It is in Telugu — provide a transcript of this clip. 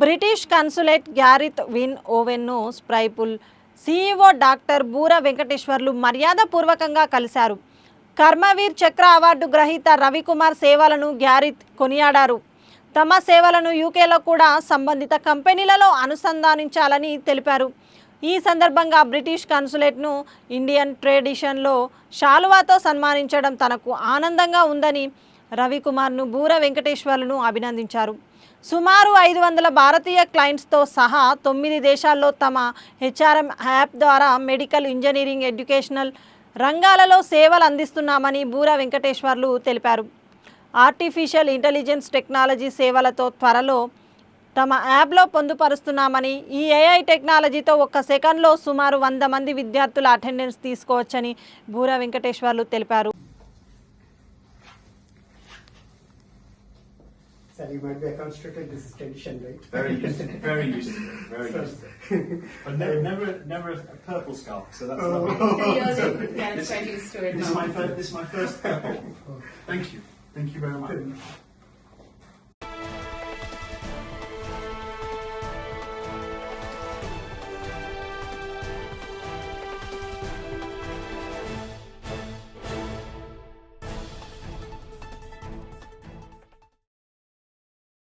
బ్రిటిష్ కన్సులేట్ గ్యారిత్ విన్ ఓవెన్ను స్ప్రైపుల్ సీఈఓ డాక్టర్ బూర వెంకటేశ్వర్లు మర్యాదపూర్వకంగా కలిశారు. కర్మవీర్ చక్ర అవార్డు గ్రహీత రవికుమార్ సేవలను గ్యారిత్ కొనియాడారు. తమ సేవలను యూకేలో కూడా సంబంధిత కంపెనీలలో అనుసంధానించాలని తెలిపారు. ఈ సందర్భంగా బ్రిటిష్ కన్సులేట్ను ఇండియన్ ట్రెడిషన్లో శాలువాతో సన్మానించడం తనకు ఆనందంగా ఉందని రవికుమార్ను బూర వెంకటేశ్వర్లను అభినందించారు. సుమారు ఐదు వందల భారతీయ క్లయింట్స్తో సహా తొమ్మిది దేశాల్లో తమ హెచ్ఆర్ఎం యాప్ ద్వారా మెడికల్ ఇంజనీరింగ్ ఎడ్యుకేషనల్ రంగాలలో సేవలు అందిస్తున్నామని బూర వెంకటేశ్వర్లు తెలిపారు. ఆర్టిఫిషియల్ ఇంటెలిజెన్స్ టెక్నాలజీ సేవలతో త్వరలో తమ యాప్లో పొందుపరుస్తున్నామని ఈ ఏఐ టెక్నాలజీతో ఒక్క సెకండ్లో సుమారు వంద మంది విద్యార్థుల అటెండెన్స్ తీసుకోవచ్చని బూర వెంకటేశ్వర్లు తెలిపారు. Sir, you might be a constituted this is tradition, right? Very useful, very useful, very useful. But never, um, never, never a purple scarf, so that's Oh. lovely. Yours So, yeah, it's this- quite used to it This is my first, this is my first purple. Thank you, thank you very much.